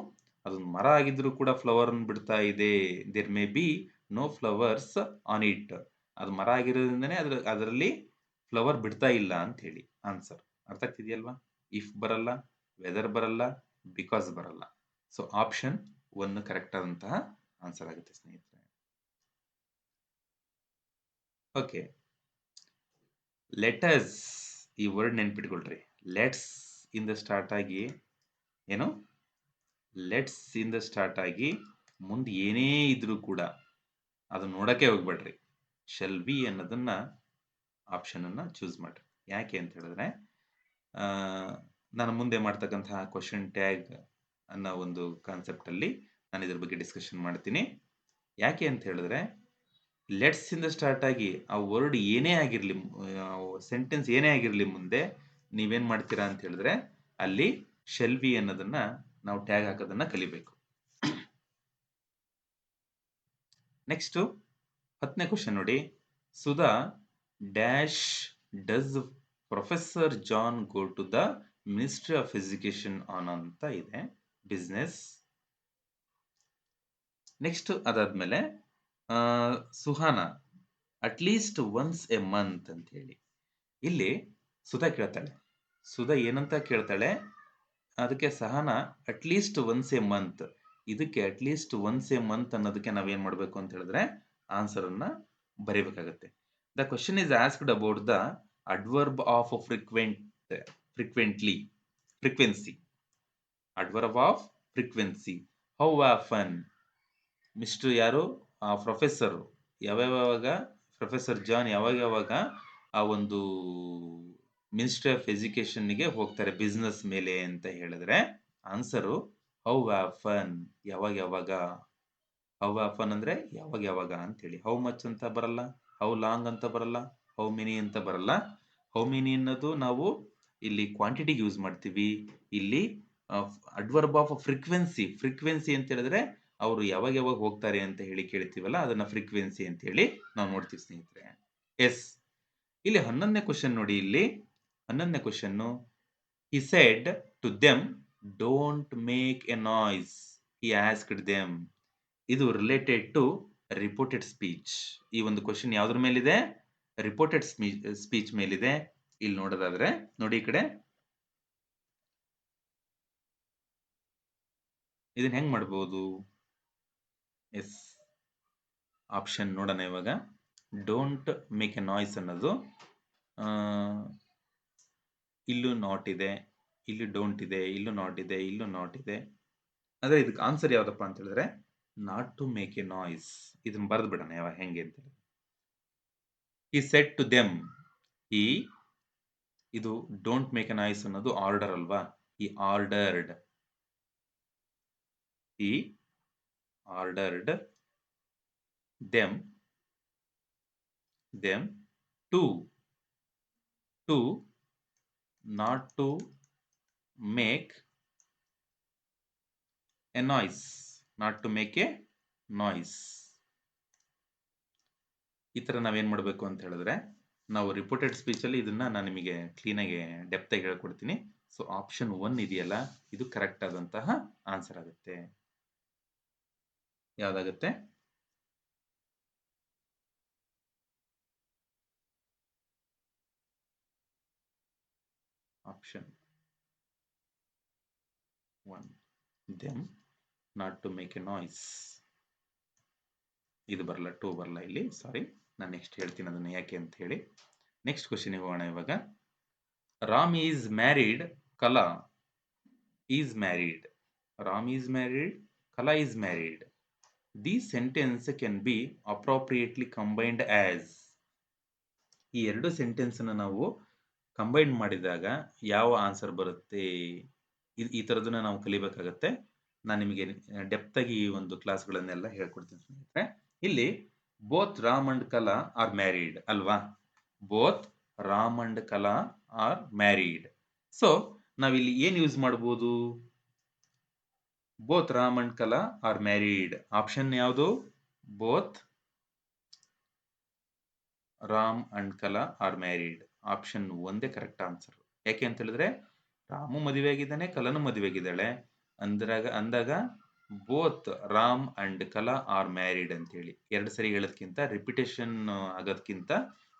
ಅದೊಂದು ಮರ ಆಗಿದ್ರು ಕೂಡ ಫ್ಲವರ್ ಬಿಡ್ತಾ ಇದೆ. There may be no flowers on it ಅದು ಮರ ಆಗಿರೋದ್ರಿಂದನೇ ಅದ್ರ, ಅದರಲ್ಲಿ ಫ್ಲವರ್ ಬಿಡ್ತಾ ಇಲ್ಲ ಅಂತ ಹೇಳಿ ಆನ್ಸರ್ ಅರ್ಥ ಆಗ್ತಿದೆಯಲ್ವಾ? ಇಫ್ ಬರಲ್ಲ ವೆದರ್ ಬರಲ್ಲ ಬಿಕಾಸ್ ಬರಲ್ಲ. ಸೊ ಆಪ್ಷನ್ ಒನ್ ಕರೆಕ್ಟ್ ಆದಂತಹ ಆನ್ಸರ್ ಆಗುತ್ತೆ ಸ್ನೇಹಿತರೆ. ಓಕೆ ಲೆಟರ್ಸ್ ಈ ವರ್ಡ್ ನೆನ್ಪಿಟ್ಕೊಳ್ರಿ. ಲೆಟ್ಸ್ ಇಂದ ಸ್ಟಾರ್ಟ್ ಆಗಿ, ಏನು? ಲೆಟ್ಸ್ ಇಂದ ಸ್ಟಾರ್ಟ್ ಆಗಿ ಮುಂದೆ ಏನೇ ಇದ್ರೂ ಕೂಡ ಅದು ನೋಡಕ್ಕೆ ಹೋಗ್ಬೇಡ್ರಿ. ಶೆಲ್ ಬಿ ಅನ್ನೋದನ್ನ ಆಪ್ಷನ್ ಅನ್ನ ಚೂಸ್ ಮಾಡ್ರಿ. ಯಾಕೆ ಅಂತ ಹೇಳಿದ್ರೆ ನಾನು ಮುಂದೆ ಮಾಡ್ತಕ್ಕಂತಹ ಕ್ವಶನ್ ಟ್ಯಾಗ್ ಅನ್ನೋ ಒಂದು ಕಾನ್ಸೆಪ್ಟ್ ಅಲ್ಲಿ ನಾನು ಇದ್ರ ಬಗ್ಗೆ ಡಿಸ್ಕಷನ್ ಮಾಡ್ತೀನಿ. ಯಾಕೆ ಅಂತ ಹೇಳಿದ್ರೆ ಲೆಟ್ಸ್ ಇಂದ ಸ್ಟಾರ್ಟ್ ಆಗಿ ಆ ವರ್ಡ್ ಏನೇ ಆಗಿರ್ಲಿ ಸೆಂಟೆನ್ಸ್ ಏನೇ ಆಗಿರ್ಲಿ ಮುಂದೆ ನೀವೇನ್ ಮಾಡ್ತೀರಾ ಅಂತ ಹೇಳಿದ್ರೆ, ಅಲ್ಲಿ ಶೆಲ್ವಿ ಅನ್ನೋದನ್ನ ನಾವು ಟ್ಯಾಗ್ ಹಾಕೋದನ್ನ ಕಲಿಬೇಕು. ನೆಕ್ಸ್ಟ್ ಹತ್ತನೇ ಕ್ವಶನ್ ನೋಡಿ. Sudha dash does professor John go to the ministry of education on ಅಂತ ಇದೆ. ಬಿಸ್ನೆಸ್ ನೆಕ್ಸ್ಟ್ ಅದಾದ್ಮೇಲೆ Suhana at least once a month ಅಂತ ಹೇಳಿ. ಇಲ್ಲಿ ಸುಧಾ ಕೇಳ್ತಾಳೆ. ಸುಧಾ ಏನಂತ ಕೇಳ್ತಾಳೆ? ಅದಕ್ಕೆ Sahana at least once a month ಇದಕ್ಕೆ at least once a month ಅನ್ನೋದಕ್ಕೆ ನಾವೇನು ಮಾಡಬೇಕು ಅಂತ ಹೇಳಿದ್ರೆ ಆನ್ಸರ್ ಅನ್ನ ಬರೀಬೇಕಾಗತ್ತೆ. The question is asked about the adverb of frequent frequently frequency adverb of frequency how often mister ಯಾರು? ಆ ಪ್ರೊಫೆಸರ್ ಯಾವ್ಯಾವಾಗ ಪ್ರೊಫೆಸರ್ ಜಾನ್ ಯಾವಾಗ ಯಾವಾಗ ಆ ಒಂದು ಮಿನಿಸ್ಟ್ರಿ ಆಫ್ ಎಜುಕೇಶನ್ಗೆ ಹೋಗ್ತಾರೆ ಬಿಸ್ನೆಸ್ ಮೇಲೆ ಅಂತ ಹೇಳಿದ್ರೆ ಆನ್ಸರು ಹೌ ಆಫನ್ ಯಾವಾಗ ಯಾವಾಗ ಹೌ ಆಫನ್ ಅಂದ್ರೆ ಯಾವಾಗ ಯಾವಾಗ ಅಂತೇಳಿ. ಹೌ ಮಚ್ ಅಂತ ಬರಲ್ಲ ಹೌ ಲಾಂಗ್ ಅಂತ ಬರಲ್ಲ ಹೌ ಮೆನಿ ಅಂತ ಬರಲ್ಲ. ಹೌ ಮೆನಿ ಅನ್ನೋದು ನಾವು ಇಲ್ಲಿ ಕ್ವಾಂಟಿಟಿಗೆ ಯೂಸ್ ಮಾಡ್ತೀವಿ. ಇಲ್ಲಿ ಅಡ್ವರ್ಬ್ ಆಫ್ ಫ್ರೀಕ್ವೆನ್ಸಿ ಫ್ರೀಕ್ವೆನ್ಸಿ ಅಂತ ಹೇಳಿದ್ರೆ ಅವರು ಯಾವಾಗ ಯಾವಾಗ ಹೋಗ್ತಾರೆ ಅಂತ ಹೇಳಿ ಕೇಳ್ತೀವಲ್ಲ, ಅದನ್ನ ಫ್ರೀಕ್ವೆನ್ಸಿ ಅಂತ ಹೇಳಿ ನಾವು ನೋಡ್ತೀವಿ ಸ್ನೇಹಿತರೆ. ಎಸ್ ಇಲ್ಲಿ ಹನ್ನೊಂದನೇ ಕ್ವಶನ್ ನೋಡಿ ಇಲ್ಲಿ. ಹನ್ನೊಂದನೇ question he said to them don't make a noise he asked them ಇದು ರಿಲೇಟೆಡ್ ಟು ರಿಪೋರ್ಟೆಡ್ ಸ್ಪೀಚ್ ಈ ಒಂದು ಕ್ವಶನ್ ಯಾವ್ದ್ರ ಮೇಲಿದೆ? ರಿಪೋರ್ಟೆಡ್ ಸ್ಪೀಚ್ ಮೇಲಿದೆ. ಇಲ್ಲಿ ನೋಡೋದಾದ್ರೆ, ನೋಡಿ ಈ ಕಡೆ. ಇದನ್ನ ಹೆಂಗ್ ಮಾಡ್ಬೋದು? ಎಸ್. ಆಪ್ಷನ್ ನೋಡೋಣ ಇವಾಗ. ಡೋಂಟ್ ಮೇಕ್ ಎ ನಾಯ್ಸ್ ಅನ್ನೋದು ಇಲ್ಲೂ ನಾಟ್ ಇದೆ, ಇಲ್ಲಿ ಡೋಂಟ್ ಇದೆ, ಇಲ್ಲೂ ನಾಟ್ ಇದೆ, ಇಲ್ಲೂ ನಾಟ್ ಇದೆ. ಆದ್ರೆ ಇದಕ್ಕೆ ಆನ್ಸರ್ ಯಾವುದಪ್ಪ ಅಂತ ಹೇಳಿದ್ರೆ not to make a noise ಇದನ್ನ ಬರೆದು ಬಿಡೋಣ ಯಾವ ಹೆಂಗೆ ಅಂತ ಹೇಳಿ ಈ ಸೆಟ್ ಟು ದೆಮ್ ಈ, ಇದು ಡೋಂಟ್ ಮೇಕ್ ಎ ನಾಯ್ಸ್ ಅನ್ನೋದು ಆರ್ಡರ್ ಅಲ್ವಾ? ಈ ಆರ್ಡರ್ಡ್ ಈ ordered them them to to not to make a noise. Not to make a noise. ಈ ಥರ ನಾವೇನು ಮಾಡಬೇಕು ಅಂತ ಹೇಳಿದ್ರೆ, ನಾವು ರಿಪೋರ್ಟೆಡ್ ಸ್ಪೀಚಲ್ಲಿ ಇದನ್ನು ನಾನು ನಿಮಗೆ ಕ್ಲೀನಾಗಿ ಡೆಪ್ತಾಗಿ ಹೇಳ್ಕೊಡ್ತೀನಿ. ಸೊ ಆಪ್ಷನ್ ಒನ್ ಇದೆಯಲ್ಲ, ಇದು ಕರೆಕ್ಟ್ ಆದಂತಹ ಆನ್ಸರ್ ಆಗುತ್ತೆ. ಯಾವ್ದಾಗುತ್ತೆ? Option one them not to make a noise. ಇದು ಬರಲ್ಲ ಟೂ ಬರಲ್ಲ ಇಲ್ಲಿ ಸಾರಿ ನಾನು ನೆಕ್ಸ್ಟ್ ಹೇಳ್ತೀನಿ ಅದನ್ನು ಯಾಕೆ ಅಂತ ಹೇಳಿ. ನೆಕ್ಸ್ಟ್ ಕ್ವಶನಿಗೆ ಹೋಗೋಣ ಇವಾಗ. Ram is married Kala is married Ram is married Kala is married the sentence can be appropriately combined as ಈ ಎರಡು ಸೆಂಟೆನ್ಸ್ ನಾವು ಕಂಬೈನ್ ಮಾಡಿದಾಗ ಯಾವ ಆನ್ಸರ್ ಬರುತ್ತೆ? ಈ ತರದನ್ನ ನಾವು ಕಲಿಬೇಕಾಗತ್ತೆ. ನಾನು ನಿಮಗೆ ಡೆಪ್ತ್ ಆಗಿ ಈ ಒಂದು ಕ್ಲಾಸ್ಗಳನ್ನೆಲ್ಲ ಹೇಳ್ಕೊಡ್ತೀನಿ ಸ್ನೇಹಿತರೆ. ಇಲ್ಲಿ both Ram and Kala are married ಅಲ್ವಾ? Both Ram and Kala are married so ನಾವಿಲ್ಲಿ ಏನ್ ಯೂಸ್ ಮಾಡ್ಬೋದು? Both Ram and Kala are married option ಯಾವುದು? Both Ram and Kala are married option ಒಂದೇ ಕರೆಕ್ಟ್ ಆನ್ಸರ್ ಯಾಕೆ ಅಂತ ಹೇಳಿದ್ರೆ ರಾಮು ಮದುವೆ ಆಗಿದ್ದಾನೆ ಕಲನು ಮದುವೆ ಆಗಿದ್ದಾಳೆ ಅಂದ್ರಾಗ, ಅಂದಾಗ both Ram and Kala are married ಅಂತ ಹೇಳಿ ಎರಡು ಸರಿ ಹೇಳೋದ್ಕಿಂತ ರಿಪಿಟೇಷನ್ ಆಗೋದ್ಕಿಂತ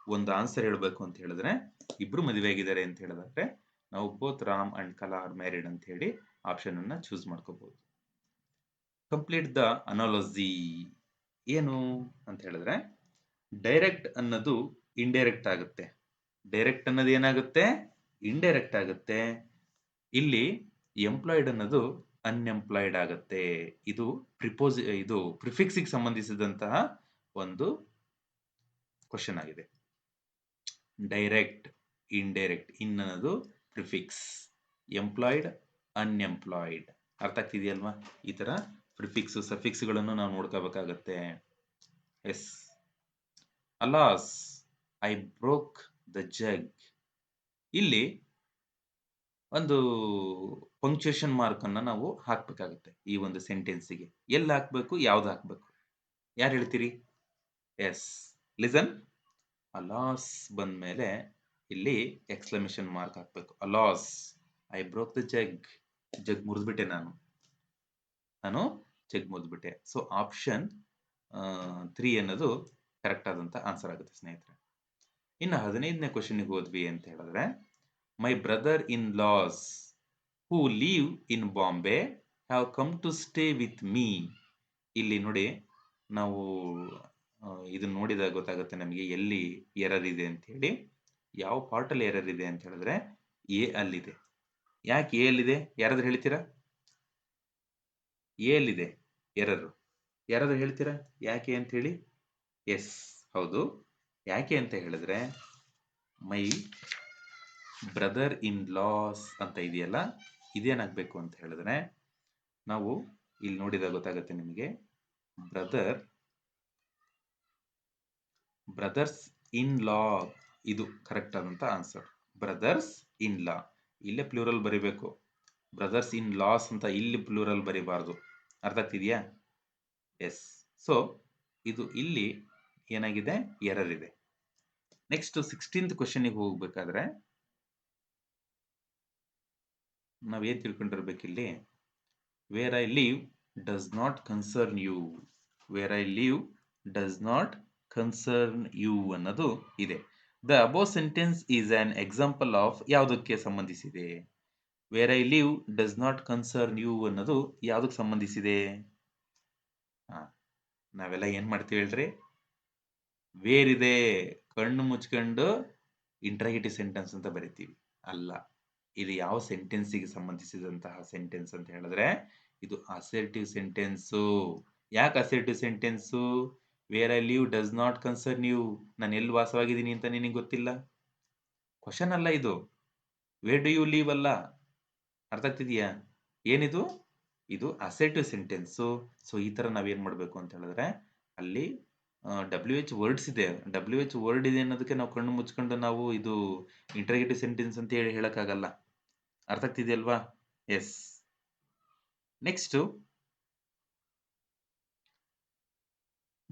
ಒಂದು ಆನ್ಸರ್ ಹೇಳಬೇಕು ಅಂತ ಹೇಳಿದ್ರೆ, ಇಬ್ರು ಮದುವೆ ಆಗಿದ್ದಾರೆ ಅಂತ ಹೇಳಿದ್ರೆ ನಾವು both Ram and Kala are married ಅಂತ ಹೇಳಿ ಆಪ್ಷನ್ ಅನ್ನ ಚೂಸ್ ಮಾಡ್ಕೋಬಹುದು ಕಂಪ್ಲೀಟ್ ದ ಅನಾಲಜಿ ಏನು ಅಂತ ಹೇಳಿದ್ರೆ ಡೈರೆಕ್ಟ್ ಅನ್ನೋದು ಇಂಡೈರೆಕ್ಟ್ ಆಗುತ್ತೆ. ಡೈರೆಕ್ಟ್ ಅನ್ನೋದು ಏನಾಗುತ್ತೆ? ಇಂಡೈರೆಕ್ಟ್ ಆಗುತ್ತೆ. ಇಲ್ಲಿ ಎಂಪ್ಲಾಯ್ಡ್ ಅನ್ನೋದು ಅನ್ಎಂಪ್ಲಾಯ್ಡ್ ಆಗುತ್ತೆ. ಇದು ಪ್ರಿಪೋಸ್ ಇದು ಪ್ರಿಫಿಕ್ಸಿಗೆ ಸಂಬಂಧಿಸಿದಂತಹ ಒಂದು ಕ್ವಶನ್ ಆಗಿದೆ. ಡೈರೆಕ್ಟ್ ಇಂಡೈರೆಕ್ಟ್ ಇನ್ ಅನ್ನೋದು ಪ್ರಿಫಿಕ್ಸ್ ಎಂಪ್ಲಾಯ್ಡ್ ಅನ್ಎಂಪ್ಲಾಯ್ಡ್ ಅರ್ಥ ಆಗ್ತಿದೆಯಲ್ವಾ? ಈ ತರ ಪ್ರಿಫಿಕ್ಸ್ ಸಫಿಕ್ಸ್ಗಳನ್ನು ನಾವು ನೋಡ್ಕೋಬೇಕಾಗತ್ತೆ. Yes alas I broke the jug. ಇಲ್ಲಿ ಒಂದು ಪಂಕ್ಚುಯೇಷನ್ ಮಾರ್ಕ್ ಅನ್ನ ನಾವು ಹಾಕ್ಬೇಕಾಗುತ್ತೆ ಈ ಒಂದು ಸೆಂಟೆನ್ಸಿಗೆ. ಎಲ್ಲಿ ಹಾಕ್ಬೇಕು, ಯಾವ್ದು ಹಾಕ್ಬೇಕು? ಯಾರು ಹೇಳ್ತೀರಿ? ಎಸ್. ಲಿಸನ್. ಅಲಾಸ್ ಬಂದ್ಮೇಲೆ ಇಲ್ಲಿ ಎಕ್ಸ್ಕ್ಲಮೇಷನ್ ಮಾರ್ಕ್ ಹಾಕ್ಬೇಕು. Alas I broke the jug. Jug ಮುರಿದ್ಬಿಟ್ಟೆ ನಾನು. ನಾನು ಜಗ್ ಮುರಿದ್ಬಿಟ್ಟೆ. ಸೊ, ಆಪ್ಷನ್ ತ್ರೀ ಅನ್ನೋದು ಕರೆಕ್ಟ್ ಆದಂತ ಆನ್ಸರ್ ಆಗುತ್ತೆ ಸ್ನೇಹಿತರೆ. ಇನ್ನು ಹದಿನೈದನೇ ಕ್ವಶನ್ಗೆ ಹೋದ್ವಿ ಅಂತ ಹೇಳಿದ್ರೆ my brother in laws who live in Bombay have come to stay with me ಇಲ್ಲಿ ನೋಡಿ, ನಾವು ಇದನ್ನ ನೋಡಿದಾಗ ಗೊತ್ತಾಗುತ್ತೆ ನಮಗೆ ಎಲ್ಲಿ ಎರರ್ ಇದೆ ಅಂತ ಹೇಳಿ. ಯಾವ ಪಾರ್ಟಲ್ಲಿ ಎರರ್ ಇದೆ ಅಂತ ಹೇಳಿದ್ರೆ, ಎ ಅಲ್ಲಿದೆ. ಯಾಕೆ ಎ ಅಲ್ಲಿದೆ? ಯಾರಾದ್ರೂ ಹೇಳ್ತೀರಾ? ಎ ಅಲ್ಲಿದೆ ಎರರು. ಯಾರಾದ್ರೂ ಹೇಳ್ತೀರಾ? ಯಾಕೆ ಅಂತ ಹೇಳಿ? ಎಸ್, ಹೌದು. ಯಾಕೆ ಅಂತ ಹೇಳಿದ್ರೆ, ಮೈ ಬ್ರದರ್ ಇನ್ ಲಾಸ್ ಅಂತ ಇದೆಯಲ್ಲ, ಇದೇನಾಗಬೇಕು ಅಂತ ಹೇಳಿದ್ರೆ, ನಾವು ಇಲ್ಲಿ ನೋಡಿದಾಗ ಗೊತ್ತಾಗುತ್ತೆ ನಿಮಗೆ, ಬ್ರದರ್, ಬ್ರದರ್ಸ್ ಇನ್ ಲಾ ಇದು ಕರೆಕ್ಟ್ ಆದಂತ ಆನ್ಸರ್. ಬ್ರದರ್ಸ್ ಇನ್ ಲಾ ಇಲ್ಲೇ ಪ್ಲೂರಲ್ ಬರಿಬೇಕು. ಬ್ರದರ್ಸ್ ಇನ್ ಲಾಸ್ ಅಂತ ಇಲ್ಲಿ ಪ್ಲೂರಲ್ ಬರಿಬಾರ್ದು. ಅರ್ಥ ಆಗ್ತಿದೆಯಾ? ಎಸ್. ಸೊ, ಇದು ಇಲ್ಲಿ ಏನಾಗಿದೆ? ಎರರ್ ಇದೆ. ನೆಕ್ಸ್ಟ್ ಸಿಕ್ಸ್ಟೀನ್ತ್ ಕ್ವಶನಿಗೆ ಹೋಗ್ಬೇಕಾದ್ರೆ ನಾವೇನ್ ತಿಳ್ಕೊಂಡಿರ್ಬೇಕಿಲ್ಲಿ? Where I live does not concern you where I live does not concern you ಅನ್ನೋದು ಇದೆ. The above sentence is an example of ಯಾವುದಕ್ಕೆ ಸಂಬಂಧಿಸಿದೆ? Where I live does not concern you ಅನ್ನೋದು ಯಾವುದಕ್ಕೆ ಸಂಬಂಧಿಸಿದೆ? ನಾವೆಲ್ಲ ಏನ್ ಮಾಡ್ತೀವಿ ಹೇಳ್ರಿ? ವೇರ್ ಇದೆ? ಕಣ್ಣು ಮುಚ್ಕೊಂಡು ಇಂಟ್ರಾಗೇಟಿವ್ ಸೆಂಟೆನ್ಸ್ ಅಂತ ಬರಿತೀವಿ. ಅಲ್ಲ, ಇದು ಯಾವ ಸೆಂಟೆನ್ಸಿಗೆ ಸಂಬಂಧಿಸಿದಂತಹ ಸೆಂಟೆನ್ಸ್ ಅಂತ ಹೇಳಿದ್ರೆ, ಇದು ಅಸರ್ಟಿವ್ ಸೆಂಟೆನ್ಸು ಯಾಕೆ assertive sentence where I live does not concern you ನಾನು ಎಲ್ಲಿ ವಾಸವಾಗಿದ್ದೀನಿ ಅಂತ ನಿನಗೆ ಗೊತ್ತಿಲ್ಲ? ಕ್ವಶನ್ ಅಲ್ಲ ಇದು. ವೇರ್ ಡು ಯು ಲೀವ್ ಅಲ್ಲ? ಅರ್ಥ ಆಗ್ತಿದೆಯಾ? ಏನಿದು? ಇದು ಅಸೆಟಿವ್ ಸೆಂಟೆನ್ಸು ಸೊ ಈ ಥರ ನಾವೇನು ಮಾಡಬೇಕು ಅಂತ ಹೇಳಿದ್ರೆ, ಅಲ್ಲಿ ಡಬ್ಲ್ಯೂ ಎಚ್ ವರ್ಡ್ಸ್ ಇದೆ. ಡಬ್ಲ್ಯೂ ಎಚ್ ವರ್ಡ್ ಇದೆ ಅನ್ನೋದಕ್ಕೆ ನಾವು ಕಣ್ಣು ಮುಚ್ಕೊಂಡು ನಾವು ಇದು ಇಂಟರ್ಗೇಟಿವ್ ಸೆಂಟೆನ್ಸ್ ಅಂತ ಹೇಳಿ ಹೇಳಕ್ಕಾಗಲ್ಲ. ಅರ್ಥ ಆಗ್ತಿದೆಯಲ್ವಾ? Yes next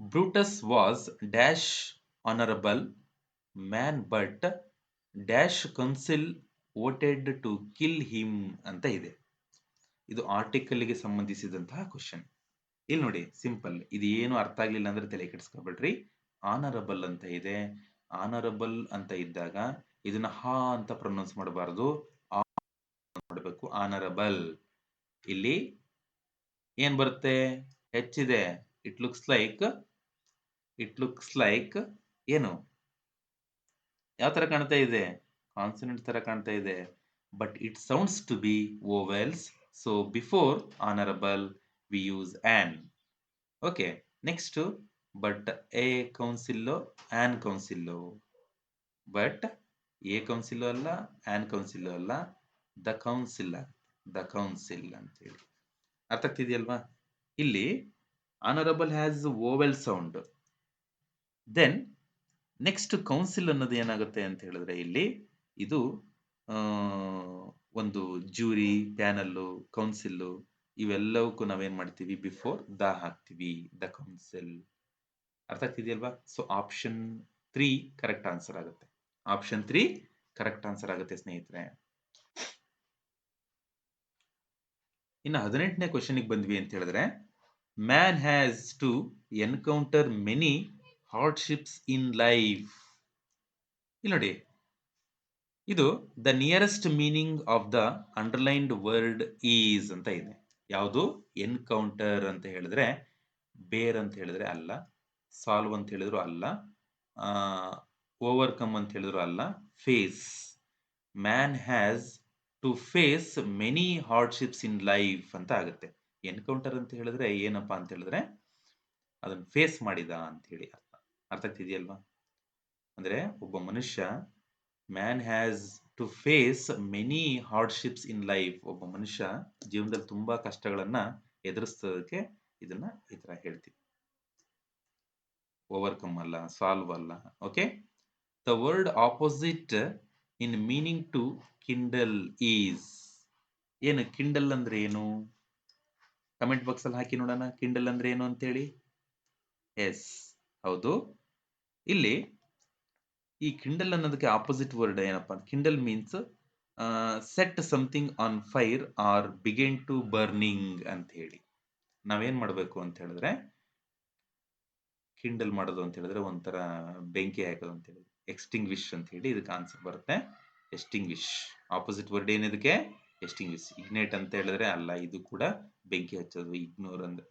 Brutus was dash honourable man but dash council voted to kill him ಅಂತ ಇದೆ. ಇದು ಆರ್ಟಿಕಲ್ಗೆ ಸಂಬಂಧಿಸಿದಂತಹ ಕ್ವಶನ್ ಇಲ್ಲಿ ನೋಡಿ, ಸಿಂಪಲ್. ಇದು ಏನು ಅರ್ಥ ಆಗ್ಲಿಲ್ಲ ಅಂದ್ರೆ ತಲೆ ಕೆಡಿಸ್ಕೊಬೇಡ್ರಿ. ಆನರಬಲ್ ಅಂತ ಇದೆ. ಆನರಬಲ್ ಅಂತ ಇದ್ದಾಗ ಇದನ್ನ ಹಾ ಅಂತ ಪ್ರೊನೌನ್ಸ್ ಮಾಡಬಾರದು. ಮಾಡಬೇಕು. ಆನರಬಲ್ ಇಲ್ಲಿ ಏನ್ ಬರುತ್ತೆ? ಹೆಚ್ಚಿದೆ it looks like it looks like ಏನು? ಯಾವ ತರ ಕಾಣ್ತಾ ಇದೆ? ಕಾನ್ಸನೆಂಟ್ ತರ ಕಾಣ್ತಾ ಇದೆ. But it sounds to be vowels so before honourable we use an okay next but a ಕೌನ್ಸಿಲ್ಲೋ an ಕೌನ್ಸಿಲ್ಲೋ ಬಟ್ ಎ ಕೌನ್ಸಿಲ್ ಅಲ್ಲ ಆನ್ ಕೌನ್ಸಿಲ್ ಅಲ್ಲ ದ ಕೌನ್ಸಿಲ್ ದ ಕೌನ್ಸಿಲ್ ಅಂತ ಹೇಳಿ ಅರ್ಥ ಆಗ್ತಿದೆಯಲ್ವಾ ಇಲ್ಲಿ honourable has vowel sound then next council ಅನ್ನೋದು ಏನಾಗುತ್ತೆ ಅಂತ ಹೇಳಿದ್ರೆ ಇಲ್ಲಿ ಇದು ಒಂದು ಜೂರಿ ಪ್ಯಾನಲ್ಲು ಕೌನ್ಸಿಲ್ಲು ಇವೆಲ್ಲವಕ್ಕೂ ನಾವೇನ್ ಮಾಡ್ತೀವಿ? ಬಿಫೋರ್ ದ ಹಾಕ್ತಿವಿ. ದ ಕೌನ್ಸಿಲ್ ಅರ್ಥ ಆಗ್ತಿದೆಯಲ್ವಾ? So option three correct answer ಆಗುತ್ತೆ. ಆಪ್ಷನ್ ತ್ರೀ ಕರೆಕ್ಟ್ ಆನ್ಸರ್ ಆಗುತ್ತೆ, ಸ್ನೇಹಿತರೆ. ಇನ್ನು ಹದಿನೆಂಟನೇ ಕ್ವಶನ್ಗೆ ಬಂದ್ವಿ ಅಂತ ಹೇಳಿದ್ರೆ man has to encounter many hardships in life ಇಲ್ಲಿ ನೋಡಿ. ಇದು the nearest meaning of the underlined word is ಅಂತ ಇದೆ. ಯಾವುದು? ಎನ್ಕೌಂಟರ್ ಅಂತ ಹೇಳಿದ್ರೆ ಬೇರ್ ಅಂತ ಹೇಳಿದ್ರೆ ಅಲ್ಲ, ಸಾಲ್ವ್ ಅಂತ ಹೇಳಿದ್ರು ಅಲ್ಲ ಓವರ್ಕಮ್ ಅಂತ ಹೇಳಿದ್ರು ಅಲ್ಲ, face. Man has to face many hardships in life ಅಂತ ಆಗುತ್ತೆ. ಎನ್ಕೌಂಟರ್ ಅಂತ ಹೇಳಿದ್ರೆ ಏನಪ್ಪಾ ಅಂತ ಹೇಳಿದ್ರೆ ಅದನ್ನ ಫೇಸ್ ಮಾಡಿದ ಅಂತ ಹೇಳಿ ಅರ್ಥ. ಅರ್ಥ ಆಗ್ತಿದೆಯಲ್ವಾ? ಅಂದ್ರೆ ಒಬ್ಬ ಮನುಷ್ಯ man has to face many hardships in life ಒಬ್ಬ ಮನುಷ್ಯ ಜೀವನದಲ್ಲಿ ತುಂಬಾ ಕಷ್ಟಗಳನ್ನ ಎದುರಿಸೋದಕ್ಕೆ ಇದನ್ನ ಈ ತರ ಹೇಳ್ತೀವಿ. ಓವರ್ಕಮ್ ಅಲ್ಲ ಸಾಲ್ವ್ ಅಲ್ಲ okay the word opposite in meaning to kindle is ಏನು ಕಿಂಡಲ್ ಅಂದ್ರೆ ಏನು? ಕಮೆಂಟ್ ಬಾಕ್ಸ್ ಅಲ್ಲಿ ಹಾಕಿ ನೋಡೋಣ. ಕಿಂಡಲ್ ಅಂದ್ರೆ ಏನು ಅಂತೇಳಿ? ಎಸ್ ಹೌದು. ಇಲ್ಲಿ ಈ ಕಿಂಡಲ್ ಅನ್ನೋದಕ್ಕೆ ಆಪೋಸಿಟ್ ವರ್ಡ್ ಏನಪ್ಪಾ kindle means set something on fire or began to burning ಅಂತ ಹೇಳಿ. ನಾವೇನ್ ಮಾಡಬೇಕು ಅಂತ ಹೇಳಿದ್ರೆ ಕಿಂಡಲ್ ಮಾಡೋದು ಅಂತ ಹೇಳಿದ್ರೆ ಒಂಥರ ಬೆಂಕಿ ಹಾಕೋದು ಅಂತ ಹೇಳಿ. ಎಕ್ಸ್ಟಿಂಗ್ವಿಶ್ ಅಂತ ಹೇಳಿ ಇದಕ್ಕೆ ಆನ್ಸರ್ ಬರುತ್ತೆ. ಎಸ್ಟಿಂಗ್ವಿಶ್ ಆಪೋಸಿಟ್ ವರ್ಡ್ ಏನಿದಕ್ಕೆ ಎಸ್ಟಿಂಗ್ವಿಶ್ ಇಗ್ನೇಟ್ ಅಂತ ಹೇಳಿದ್ರೆ ಅಲ್ಲ, ಇದು ಕೂಡ ಬೆಂಕಿ ಹಚ್ಚೋದು ಇಗ್ನೋರ್ ಅಂದ್ರೆ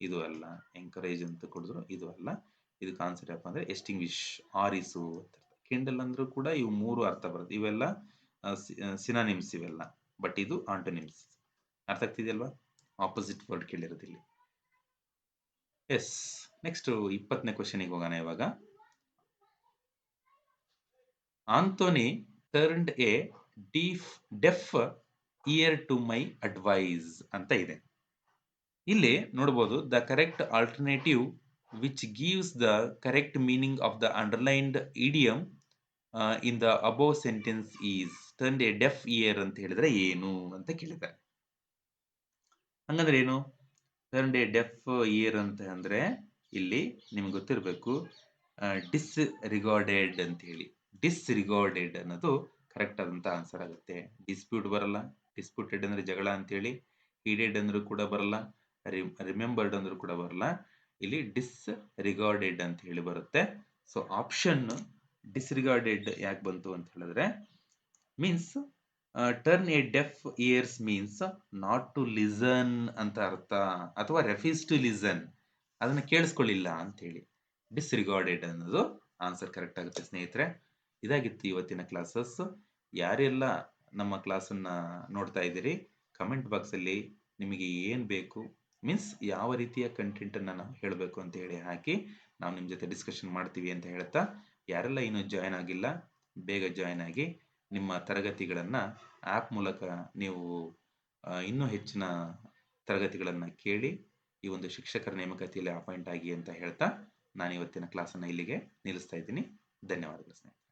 ಇದು ಅಲ್ಲ ಎಂಕರೇಜ್ ಅಂತ ಕೊಡಿದ್ರು ಇದು ಅಲ್ಲ. ಇದಕ್ಕೆ ಆನ್ಸರ್ ಯಾಪ ಅಂದ್ರೆ ಎಸ್ಟಿಂಗ್ವಿಶ್ ಆರಿಸು ಕಿಂಡಲ್ ಅಂದ್ರೂ ಕೂಡ ಇವು ಮೂರು ಅರ್ಥ ಬರುತ್ತೆ. ಇವೆಲ್ಲ ಸಿನಾನಿಮ್ಸ್ ಇವೆಲ್ಲ. ಬಟ್ ಇದು ಆಂಟೋನಿಮ್ಸ್ ಅರ್ಥ ಆಗ್ತಿದೆಯಲ್ವಾ? ಆಪೋಸಿಟ್ ವರ್ಡ್ ಕೇಳಿರೋದು ಇಲ್ಲಿ. ಎಸ್ ನೆಕ್ಸ್ಟ್ ಇಪ್ಪತ್ತನೇ ಕ್ವಶನಿಗೆ ಹೋಗೋಣ ಇವಾಗ. Anthony turned a deaf deaf ear to my advice ಅಂತ ಇದೆ. ಇಲ್ಲಿ ನೋಡಬಹುದು the correct alternative which gives the correct meaning of the underlined idiom in the above sentence is turn a deaf ear ಅಂತ ಹೇಳಿದ್ರೆ ಏನು ಅಂತ ಕೇಳಿದ್ದಾರೆ. ಹಂಗಂದ್ರೆ ಏನು? ಟರ್ನ್ ಎ ಡೆಫ್ ಇಯರ್ ಅಂತ ಅಂದ್ರೆ ಇಲ್ಲಿ ನಿಮ್ಗೆ ಗೊತ್ತಿರಬೇಕು ಡಿಸ್ ರಿಗಾರ್ಡೆಡ್ ಅಂತ ಹೇಳಿ. ಡಿಸ್ ರಿಗಾರ್ಡೆಡ್ ಅನ್ನೋದು ಕರೆಕ್ಟ್ ಆದಂತ ಆನ್ಸರ್ ಆಗುತ್ತೆ. ಡಿಸ್ಪ್ಯೂಟ್ ಬರಲ್ಲ ಡಿಸ್ಪ್ಯೂಟೆಡ್ ಅಂದ್ರೆ ಜಗಳ ಅಂತೇಳಿ ಹೀಡೆಡ್ ಅಂದ್ರೂ ಕೂಡ ಬರಲ್ಲ ರಿಮೆಂಬರ್ಡ್ ಅಂದ್ರೂ ಕೂಡ ಬರಲ್ಲ. ಇಲ್ಲಿ ಡಿಸ್ ರಿಗಾರ್ಡೆಡ್ ಅಂತ ಹೇಳಿ ಬರುತ್ತೆ. ಸೊ ಆಪ್ಷನ್ ಡಿಸ್ರಿಗಾರ್ಡೆಡ್ ಯಾಕೆ ಬಂತು ಅಂತ ಹೇಳಿದ್ರೆ means turn a deaf ears means not to listen ಅಂತ ಅರ್ಥ, ಅಥವಾ ರೆಫ್ಯೂಸ್ ಟು ಲಿಸನ್ ಅದನ್ನ ಕೇಳಿಸ್ಕೊಳ್ಳಿಲ್ಲ ಅಂತ ಹೇಳಿ. ಡಿಸ್ರಿಗಾರ್ಡೆಡ್ ಅನ್ನೋದು ಆನ್ಸರ್ ಕರೆಕ್ಟ್ ಆಗುತ್ತೆ ಸ್ನೇಹಿತರೆ. ಇದಾಗಿತ್ತು ಇವತ್ತಿನ ಕ್ಲಾಸಸ್ ಯಾರೆಲ್ಲ ನಮ್ಮ ಕ್ಲಾಸನ್ನು ನೋಡ್ತಾ ಇದ್ದೀರಿ ಕಮೆಂಟ್ ಬಾಕ್ಸಲ್ಲಿ ನಿಮಗೆ ಏನು ಬೇಕು ಮೀನ್ಸ್ ಯಾವ ರೀತಿಯ ಕಂಟೆಂಟ್ ಅನ್ನ ನಾವು ಹೇಳಬೇಕು ಅಂತ ಹೇಳಿ ಹಾಕಿ ನಾವು ನಿಮ್ಮ ಜೊತೆ ಡಿಸ್ಕಷನ್ ಮಾಡ್ತೀವಿ ಅಂತ ಹೇಳ್ತಾ ಯಾರೆಲ್ಲ ಇನ್ನೂ ಜಾಯ್ನ್ ಆಗಿಲ್ಲ, ಬೇಗ ಜಾಯ್ನ್ ಆಗಿ ನಿಮ್ಮ ತರಗತಿಗಳನ್ನ ಆಪ್ ಮೂಲಕ ನೀವು ಇನ್ನೂ ಹೆಚ್ಚಿನ ತರಗತಿಗಳನ್ನ ಕೇಳಿ ಈ ಒಂದು ಶಿಕ್ಷಕರ ನೇಮಕಾತಿಯಲ್ಲಿ ಅಪಾಯಿಂಟ್ ಆಗಿ ಅಂತ ಹೇಳ್ತಾ ನಾನು ಇವತ್ತಿನ ಕ್ಲಾಸನ್ನು ಇಲ್ಲಿಗೆ ನಿಲ್ಲಿಸ್ತಾ ಇದ್ದೀನಿ. ಧನ್ಯವಾದಗಳು ಸ್ನೇಹಿತರೆ.